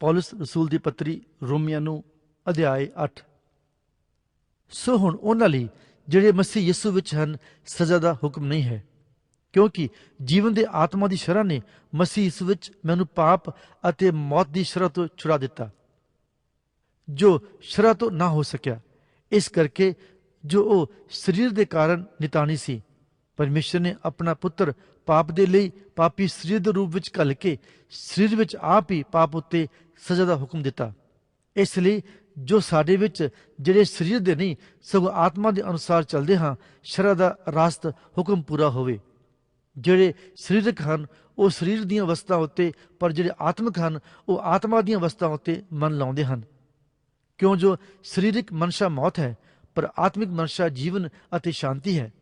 ਪੌਲਸ ਰਸੂਲ ਦੀ ਪੱਤਰੀ ਰੋਮੀਆਂ ਨੂੰ ਅਧਿਆਇ 8 ਸੋ ਹੁਣ ਉਹਨਾਂ ਲਈ ਜਿਹੜੇ ਮਸੀਹ ਯਿਸੂ ਵਿੱਚ ਹਨ ਸਜ਼ਾ ਦਾ ਹੁਕਮ ਨਹੀਂ ਹੈ ਕਿਉਂਕਿ ਜੀਵਨ ਦੇ ਆਤਮਾ ਦੀ ਸ਼ਰ੍ਹਾ ਨੇ ਮਸੀਹ ਯਿਸੂ ਵਿੱਚ ਮੈਨੂੰ ਪਾਪ ਅਤੇ ਮੌਤ ਦੀ ਸ਼ਰ੍ਹਾ ਤੋਂ ਛੁਡਾ ਦਿੱਤਾ ਜੋ ਸ਼ਰ੍ਹਾ ਤੋਂ ਨਾ ਹੋ ਸਕਿਆ ਇਸ ਕਰਕੇ ਜੋ ਉਹ ਸਰੀਰ ਦੇ ਕਾਰਨ ਨਿਤਾਣੀ ਸੀ ਪਰਮੇਸ਼ਰ ਨੇ ਆਪਣਾ ਪੁੱਤਰ ਪਾਪ ਦੇ ਲਈ ਪਾਪੀ ਸਰੀਰ ਦੇ ਰੂਪ ਵਿੱਚ ਘੱਲ ਕੇ ਸਰੀਰ ਵਿੱਚ ਆਪ ਹੀ ਪਾਪ ਉੱਤੇ ਸਜ਼ਾ ਦਾ ਹੁਕਮ ਦਿੱਤਾ। ਇਸ ਲਈ ਜੋ ਸਾਡੇ ਵਿੱਚ ਜਿਹੜੇ ਸਰੀਰ ਦੇ ਨਹੀਂ, ਸਗੋਂ ਆਤਮਾ ਦੇ ਅਨੁਸਾਰ ਚੱਲਦੇ ਹਾਂ ਸ਼ਰ੍ਹਾ ਦਾ ਰਾਸਤ ਹੁਕਮ ਪੂਰਾ ਹੋਵੇ। ਜਿਹੜੇ ਸਰੀਰਕ ਹਨ, ਉਹ ਸਰੀਰ ਦੀਆਂ ਅਵਸਥਾ ਉੱਤੇ, ਪਰ ਜਿਹੜੇ ਆਤਮਿਕ ਹਨ, ਉਹ ਆਤਮਾ ਦੀਆਂ ਅਵਸਥਾ ਉੱਤੇ ਮਨ ਲਾਉਂਦੇ ਹਨ। ਕਿਉਂ ਜੋ ਸਰੀਰਕ ਮਨਸ਼ਾ ਮੌਤ ਹੈ, ਪਰ ਆਤਮਿਕ ਮਨਸ਼ਾ ਜੀਵਨ ਅਤੇ ਸ਼ਾਂਤੀ ਹੈ।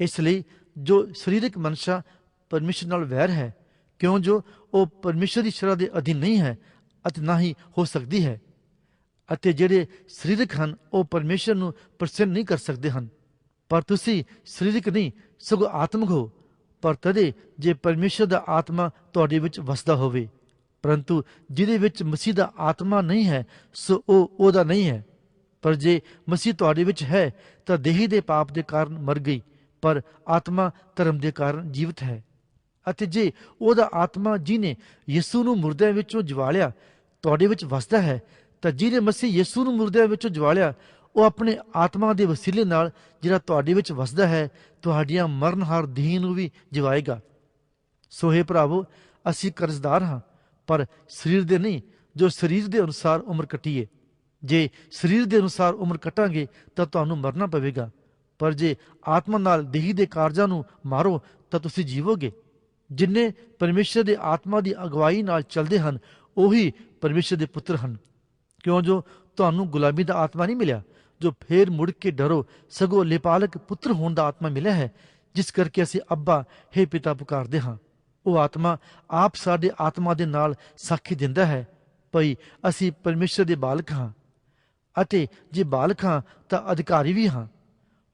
ਇਸ ਲਈ ਜੋ ਸਰੀਰਕ ਮਨਸ਼ਾ ਪਰਮੇਸ਼ਰ ਨਾਲ ਵੈਰ ਹੈ, ਕਿਉਂ ਜੋ ਉਹ ਪਰਮੇਸ਼ਰ ਦੀ ਸ਼ਰ੍ਹਾ ਦੇ ਅਧੀਨ ਨਹੀਂ ਹੈ ਅਤੇ ਨਾ ਹੀ ਹੋ ਸਕਦੀ ਹੈ, ਅਤੇ ਜਿਹੜੇ ਸਰੀਰਕ ਹਨ, ਉਹ ਪਰਮੇਸ਼ਰ ਨੂੰ ਪ੍ਰਸੰਨ ਨਹੀਂ ਕਰ ਸਕਦੇ ਹਨ। ਪਰ ਤੁਸੀਂ ਸਰੀਰਕ ਨਹੀਂ, ਸਗੋਂ ਆਤਮਿਕ ਹੋ, ਪਰ ਤਦੇ ਜੇ ਪਰਮੇਸ਼ਰ ਦਾ ਆਤਮਾ ਤੁਹਾਡੇ ਵਿੱਚ ਵਸਦਾ ਹੋਵੇ, ਪਰੰਤੂ ਜਿਹਦੇ ਵਿੱਚ ਮਸੀਹ ਦਾ ਆਤਮਾ ਨਹੀਂ ਹੈ, ਸੋ ਉਹ ਉਹਦਾ ਨਹੀਂ ਹੈ। ਪਰ ਜੇ ਮਸੀਹ ਤੁਹਾਡੇ ਵਿੱਚ ਹੈ, ਤਾਂ ਦੇਹੀ ਦੇ ਪਾਪ ਦੇ ਕਾਰਨ ਮਰ ਗਈ ਪਰ ਆਤਮਾ ਧਰਮ ਦੇ ਕਾਰਨ ਜੀਵਤ ਹੈ। ਅਤੇ ਜੇ ਉਹਦਾ ਆਤਮਾ ਜਿਹਨੇ ਯਿਸੂ ਨੂੰ ਮੁਰਦਿਆਂ ਵਿੱਚੋਂ ਜਵਾਲਿਆ, ਤੁਹਾਡੇ ਵਿੱਚ ਵਸਦਾ ਹੈ, ਤਾਂ ਜਿਹਨੇ ਮਸੀਹ ਯਿਸੂ ਨੂੰ ਮੁਰਦਿਆਂ ਵਿੱਚੋਂ ਜਵਾਲਿਆ, ਉਹ ਆਪਣੇ ਆਤਮਾ ਦੇ ਵਸੀਲੇ ਨਾਲ ਜਿਹੜਾ ਤੁਹਾਡੇ ਵਿੱਚ ਵਸਦਾ ਹੈ, ਤੁਹਾਡੀਆਂ ਮਰਨਹਾਰ ਦੇਹ ਨੂੰ ਵੀ ਜਿਵਾਏਗਾ। ਸੋ ਹੈ ਭਰਾਵੋ, ਅਸੀਂ ਕਰਜ਼ਦਾਰ ਹਾਂ, ਪਰ ਸਰੀਰ ਦੇ ਨਹੀਂ, ਜੋ ਸਰੀਰ ਦੇ ਅਨੁਸਾਰ ਉਮਰ ਕੱਟੀਏ। ਜੇ ਸਰੀਰ ਦੇ ਅਨੁਸਾਰ ਉਮਰ ਕਟਾਂਗੇ, ਤਾਂ ਤੁਹਾਨੂੰ ਮਰਨਾ ਪਵੇਗਾ। ਪਰ ਜੇ ਆਤਮਾ ਨਾਲ ਦੇਹੀ ਦੇ ਕਾਰਜਾਂ ਨੂੰ ਮਾਰੋ, ਤਾਂ ਤੁਸੀਂ ਜੀਵੋਗੇ। ਜਿਨਨੇ ਪਰਮੇਸ਼ਰ ਦੇ ਆਤਮਾ ਦੀ ਅਗਵਾਈ ਨਾਲ ਚੱਲਦੇ ਹਨ, ਉਹੀ ਪਰਮੇਸ਼ਰ ਦੇ ਪੁੱਤਰ ਹਨ। ਕਿਉਂ ਜੋ ਤੁਹਾਨੂੰ ਗੁਲਾਮੀ ਦਾ ਆਤਮਾ ਨਹੀਂ ਮਿਲਿਆ, ਜੋ ਫੇਰ ਮੁੜ ਕੇ ਡਰੋ, ਸਗੋਂ ਲਿਪਾਲਕ ਪੁੱਤਰ ਹੋਣ ਦਾ ਆਤਮਾ ਮਿਲਿਆ ਹੈ, ਜਿਸ ਕਰਕੇ ਅਸੀਂ ਅੱਬਾ, ਹੇ ਪਿਤਾ, ਪੁਕਾਰਦੇ ਹਾਂ। ਉਹ ਆਤਮਾ ਆਪ ਸਾਡੇ ਆਤਮਾ ਦੇ ਨਾਲ ਸਾਖੀ ਦਿੰਦਾ ਹੈ, ਭਈ ਅਸੀਂ ਪਰਮੇਸ਼ਰ ਦੇ ਬਾਲਕ ਹਾਂ। ਅਤੇ ਜੇ ਬਾਲਕ ਹਾਂ, ਤਾਂ ਅਧਿਕਾਰੀ ਵੀ ਹਾਂ।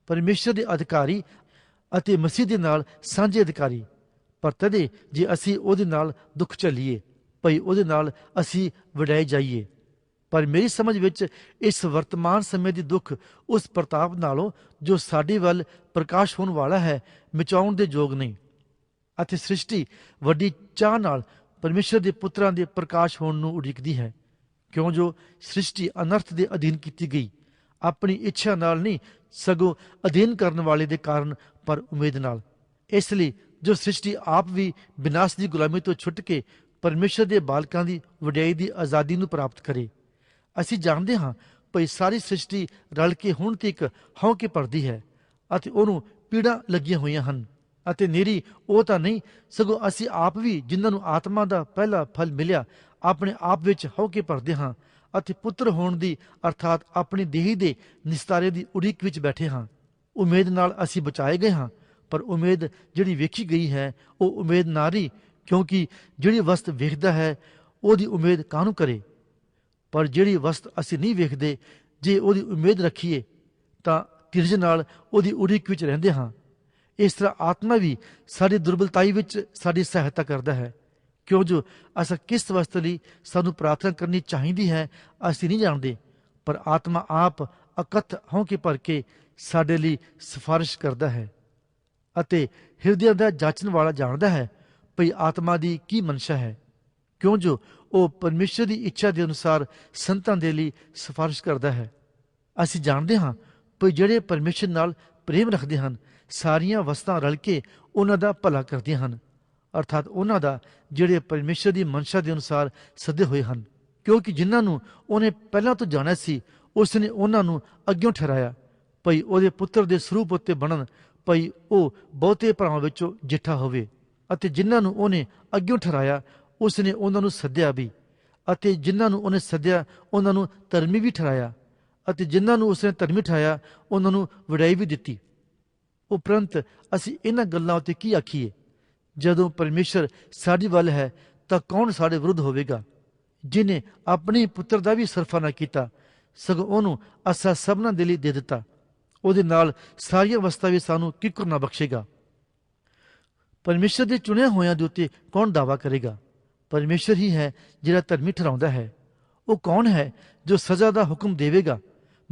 ਪਰਮੇਸ਼ਰ ਦੇ ਅਧਿਕਾਰੀ ਅਤੇ ਮਸੀਹ ਦੇ ਨਾਲ ਸਾਂਝੇ ਅਧਿਕਾਰੀ। ਪਰ ਤਦੇ ਜੇ ਅਸੀਂ ਉਹਦੇ ਨਾਲ ਦੁੱਖ ਝੱਲੀਏ, ਭਈ ਉਹਦੇ ਨਾਲ ਅਸੀਂ ਵਡਾਏ ਜਾਈਏ। ਪਰ ਮੇਰੀ ਸਮਝ ਵਿੱਚ ਇਸ ਵਰਤਮਾਨ ਸਮੇਂ ਦੀ ਦੁੱਖ ਉਸ ਪ੍ਰਤਾਪ ਨਾਲੋਂ ਜੋ ਸਾਡੇ ਵੱਲ ਪ੍ਰਕਾਸ਼ ਹੋਣ ਵਾਲਾ ਹੈ, ਮਿਚਾਉਣ ਦੇ ਯੋਗ ਨਹੀਂ। ਅਤੇ ਸ੍ਰਿਸ਼ਟੀ ਵੱਡੀ ਚਾਹ ਨਾਲ ਪਰਮੇਸ਼ਰ ਦੇ ਪੁੱਤਰਾਂ ਦੇ ਪ੍ਰਕਾਸ਼ ਹੋਣ ਨੂੰ ਉਡੀਕਦੀ ਹੈ। ਕਿਉਂ ਜੋ ਸ੍ਰਿਸ਼ਟੀ ਅਨਰਥ ਦੇ ਅਧੀਨ ਕੀਤੀ ਗਈ ਆਪਣੀ ਇੱਛਾ ਨਾਲ ਨਹੀਂ, ਸਗੋਂ ਅਧੀਨ ਕਰਨ ਵਾਲੇ ਦੇ ਕਾਰਨ ਪਰ ਉਮੀਦ ਨਾਲ। ਇਸ ਲਈ ਜੋ ਸ੍ਰਿਸ਼ਟੀ ਆਪ ਵੀ ਵਿਨਾਸ਼ ਦੀ ਗੁਲਾਮੀ ਤੋਂ ਛੁੱਟ ਕੇ ਪਰਮੇਸ਼ਰ ਦੇ ਬਾਲਕਾਂ ਦੀ ਵਡਿਆਈ ਦੀ ਆਜ਼ਾਦੀ ਨੂੰ ਪ੍ਰਾਪਤ ਕਰੇ। ਅਸੀਂ ਜਾਣਦੇ ਹਾਂ ਭਈ ਸਾਰੀ ਸ੍ਰਿਸ਼ਟੀ ਰਲ ਕੇ ਹੁਣ ਤੱਕ ਹਉ ਕੇ ਪਰਦੀ ਹੈ ਅਤੇ ਉਹਨੂੰ ਪੀੜਾ ਲੱਗੀਆਂ ਹੋਈਆਂ ਹਨ ਅਤੇ ਨੇਰੀ ਉਹ ਤਾਂ ਨਹੀਂ, ਸਗੋਂ ਅਸੀਂ ਆਪ ਵੀ ਜਿਨ੍ਹਾਂ ਨੂੰ ਆਤਮਾ ਦਾ ਪਹਿਲਾ ਫਲ ਮਿਲਿਆ, ਆਪਣੇ ਆਪ ਵਿੱਚ ਹੋ ਕੇ ਪਰਦੇ ਹਾਂ ਅਤੇ ਪੁੱਤਰ ਹੋਣ ਦੀ, ਅਰਥਾਤ ਆਪਣੀ ਦੇਹੀ ਦੇ ਨਿਸਤਾਰੇ ਦੀ ਉਡੀਕ ਵਿੱਚ ਬੈਠੇ ਹਾਂ। ਉਮੀਦ ਨਾਲ ਅਸੀਂ ਬਚਾਏ ਗਏ ਹਾਂ, ਪਰ ਉਮੀਦ ਜਿਹੜੀ ਵੇਖੀ ਗਈ ਹੈ, ਉਹ ਉਮੀਦ ਨਾਰੀ ਕਿਉਂਕਿ ਜਿਹੜੀ ਵਸਤ ਵੇਖਦਾ ਹੈ, ਉਹਦੀ ਉਮੀਦ ਕਾਹਨੂੰ ਕਰੇ? ਪਰ ਜਿਹੜੀ ਵਸਤ ਅਸੀਂ ਨਹੀਂ ਵੇਖਦੇ, ਜੇ ਉਹਦੀ ਉਮੀਦ ਰੱਖੀਏ, ਤਾਂ ਧੀਰਜ ਨਾਲ ਉਹਦੀ ਉਡੀਕ ਵਿੱਚ ਰਹਿੰਦੇ ਹਾਂ। ਇਸ ਤਰ੍ਹਾਂ ਆਤਮਾ ਵੀ ਸਾਡੀ ਦੁਰਬਲਤਾਈ ਵਿੱਚ ਸਾਡੀ ਸਹਾਇਤਾ ਕਰਦਾ ਹੈ। ਕਿਉਂ ਜੋ ਅਸਾਂ ਕਿਸ ਵਸਤ ਲਈ ਸਾਨੂੰ ਪ੍ਰਾਰਥਨਾ ਕਰਨੀ ਚਾਹੀਦੀ ਹੈ, ਅਸੀਂ ਨਹੀਂ ਜਾਣਦੇ, ਪਰ ਆਤਮਾ ਆਪ ਅਕਥ ਹੋ ਕੇ ਭਰ ਕੇ ਸਾਡੇ ਲਈ ਸਿਫਾਰਿਸ਼ ਕਰਦਾ ਹੈ ਅਤੇ ਹਿਰਦੇ ਦਾ ਜਾਚਣ ਵਾਲਾ ਜਾਣਦਾ ਹੈ ਭਈ ਆਤਮਾ ਦੀ ਕੀ ਮਨਸ਼ਾ ਹੈ। ਕਿਉਂ ਜੋ ਉਹ ਪਰਮੇਸ਼ਰ ਦੀ ਇੱਛਾ ਦੇ ਅਨੁਸਾਰ ਸੰਤਾਂ ਦੇ ਲਈ ਸਿਫਾਰਿਸ਼ ਕਰਦਾ ਹੈ। ਅਸੀਂ ਜਾਣਦੇ ਹਾਂ ਭਈ ਜਿਹੜੇ ਪਰਮੇਸ਼ਰ ਨਾਲ ਪ੍ਰੇਮ ਰੱਖਦੇ ਹਨ, ਸਾਰੀਆਂ ਵਸਤਾਂ ਰਲ ਕੇ ਉਹਨਾਂ ਦਾ ਭਲਾ ਕਰਦੀਆਂ ਹਨ। ਅਰਥਾਤ ਉਹਨਾਂ ਦਾ ਜਿਹੜੇ ਪਰਮੇਸ਼ਰ ਦੀ ਮਨਸ਼ਾ ਦੇ ਅਨੁਸਾਰ ਸੱਦੇ ਹੋਏ ਹਨ। ਕਿਉਂਕਿ ਜਿਨ੍ਹਾਂ ਨੂੰ ਉਹਨੇ ਪਹਿਲਾਂ ਤੋਂ ਜਾਣਿਆ ਸੀ ਉਸ ਨੇ ਉਹਨਾਂ ਨੂੰ ਅੱਗਿਓਂ ਠਹਿਰਾਇਆ। ਭਈ ਉਹਦੇ ਪੁੱਤਰ ਦੇ ਸਰੂਪ ਉੱਤੇ ਬਣਨ, ਭਈ ਉਹ ਬਹੁਤੇ ਭਰਾਵਾਂ ਵਿੱਚੋਂ ਜਿੱਠਾ ਹੋਵੇ। ਅਤੇ ਜਿਨ੍ਹਾਂ ਨੂੰ ਉਹਨੇ ਅੱਗਿਓਂ ਠਹਿਰਾਇਆ ਉਸ ਨੇ ਉਹਨਾਂ ਨੂੰ ਸੱਦਿਆ ਵੀ। ਅਤੇ ਜਿਨ੍ਹਾਂ ਨੂੰ ਉਹਨੇ ਸੱਦਿਆ, ਉਹਨਾਂ ਨੂੰ ਧਰਮੀ ਵੀ ਠਹਿਰਾਇਆ। ਅਤੇ ਜਿਨ੍ਹਾਂ ਨੂੰ ਉਸਨੇ ਧਰਮੀ ਠਹਿਰਾਇਆ, ਉਹਨਾਂ ਨੂੰ ਵਡਾਈ ਵੀ ਦਿੱਤੀ। ਉਪਰੰਤ ਅਸੀਂ ਇਹਨਾਂ ਗੱਲਾਂ ਉੱਤੇ ਕੀ ਆਖੀਏ? ਜਦੋਂ ਪਰਮੇਸ਼ਰ ਸਾਡੀ ਵੱਲ ਹੈ, ਤਾਂ ਕੌਣ ਸਾਡੇ ਵਿਰੁੱਧ ਹੋਵੇਗਾ? ਜਿਨੇ ਆਪਣੇ ਪੁੱਤਰ ਦਾ ਵੀ ਸਰਫਾ ਨਾ ਕੀਤਾ, ਸਗੋਂ ਉਹਨੂੰ ਅਸਾ ਸਭਨਾਂ ਦੇ ਲਈ ਦੇ ਦਿੱਤਾ। ਉਹਦੇ ਨਾਲ ਸਾਰੀਆਂ ਅਵਸਥਾ ਵੀ ਸਾਨੂੰ ਕਿਕਰ ਨਾ ਬਖਸ਼ੇਗਾ। ਪਰਮੇਸ਼ਰ ਦੇ ਚੁਣਿਆ ਹੋਇਆਂ ਦੇ ਉੱਤੇ ਕੌਣ ਦਾਵਾ ਕਰੇਗਾ? ਪਰਮੇਸ਼ਰ ਹੀ ਹੈ ਜਿਹੜਾ ਧਰਮੀ ਠਹਿਰਾਉਂਦਾ ਹੈ। ਉਹ ਕੌਣ ਹੈ ਜੋ ਸਜ਼ਾ ਦਾ ਹੁਕਮ ਦੇਵੇਗਾ?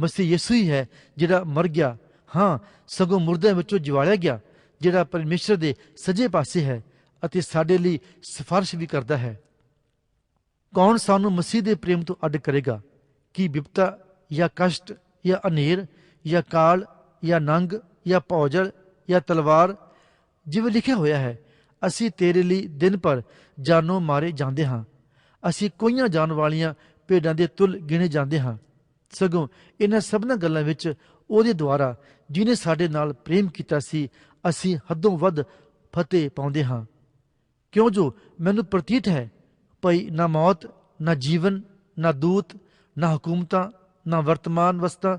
ਮਸੀਹ ਯਿਸੂ ਹੀ ਹੈ ਜਿਹੜਾ ਮਰ ਗਿਆ। ਹਾਂ, ਸਗੋਂ ਮੁਰਦਿਆਂ ਵਿੱਚੋਂ ਜਿਵਾਲਿਆ ਗਿਆ। ਜਿਹੜਾ ਪਰਮੇਸ਼ਰ ਦੇ ਸੱਜੇ ਪਾਸੇ ਹੈ ਅਤੇ ਸਾਡੇ ਲਈ ਸਿਫਾਰਿਸ਼ ਵੀ ਕਰਦਾ ਹੈ। ਕੌਣ ਸਾਨੂੰ ਮਸੀਹ ਦੇ ਪ੍ਰੇਮ ਤੋਂ ਅੱਡ ਕਰੇਗਾ? ਕੀ ਵਿਪਤਾ ਜਾਂ ਕਸ਼ਟ ਜਾਂ ਅਨੇਰ ਜਾਂ ਕਾਲ ਜਾਂ ਨੰਗ ਜਾਂ ਭੌਜਲ ਜਾਂ ਤਲਵਾਰ ਜਿਵੇਂ ਲਿਖਿਆ ਹੋਇਆ ਹੈ, ਅਸੀਂ ਤੇਰੇ ਲਈ ਦਿਨ ਭਰ ਜਾਨੋਂ ਮਾਰੇ ਜਾਂਦੇ ਹਾਂ। ਅਸੀਂ ਕੋਈਆਂ ਜਾਣ ਵਾਲੀਆਂ ਭੇਡਾਂ ਦੇ ਤੁਲ ਗਿਣੇ ਜਾਂਦੇ ਹਾਂ। ਸਗੋਂ ਇਹਨਾਂ ਸਭਨਾਂ ਗੱਲਾਂ ਵਿੱਚ ਉਹਦੇ ਦੁਆਰਾ ਜਿਨੇ ਸਾਡੇ ਨਾਲ ਪ੍ਰੇਮ ਕੀਤਾ ਸੀ, ਅਸੀਂ ਹੱਦੋਂ ਵੱਧ ਫਤਿਹ ਪਾਉਂਦੇ ਹਾਂ। ਕਿਉਂ ਜੋ ਮੈਨੂੰ ਪ੍ਰਤੀਤ ਹੈ, ਭਈ ਨਾ ਮੌਤ, ਨਾ ਜੀਵਨ, ਨਾ ਦੂਤ, ਨਾ ਹਕੂਮਤਾਂ, ਨਾ ਵਰਤਮਾਨ ਵਸਤਾਂ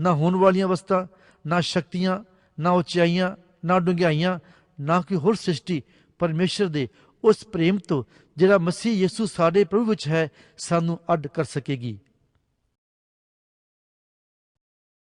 ਨਾ ਹੋਣ ਵਾਲੀਆਂ ਵਸਤਾਂ ਨਾ ਸ਼ਕਤੀਆਂ, ਨਾ ਉਚਾਈਆਂ, ਨਾ ਡੂੰਘਾਈਆਂ ਨਾ ਕੋਈ ਹੋਰ ਸ੍ਰਿਸ਼ਟੀ ਪਰਮੇਸ਼ਰ ਦੇ ਉਸ ਪ੍ਰੇਮ ਤੋਂ ਜਿਹੜਾ ਮਸੀਹ ਯਿਸੂ ਸਾਡੇ ਪ੍ਰਭੂ ਵਿੱਚ ਹੈ, ਸਾਨੂੰ ਅੱਡ ਕਰ ਸਕੇਗੀ।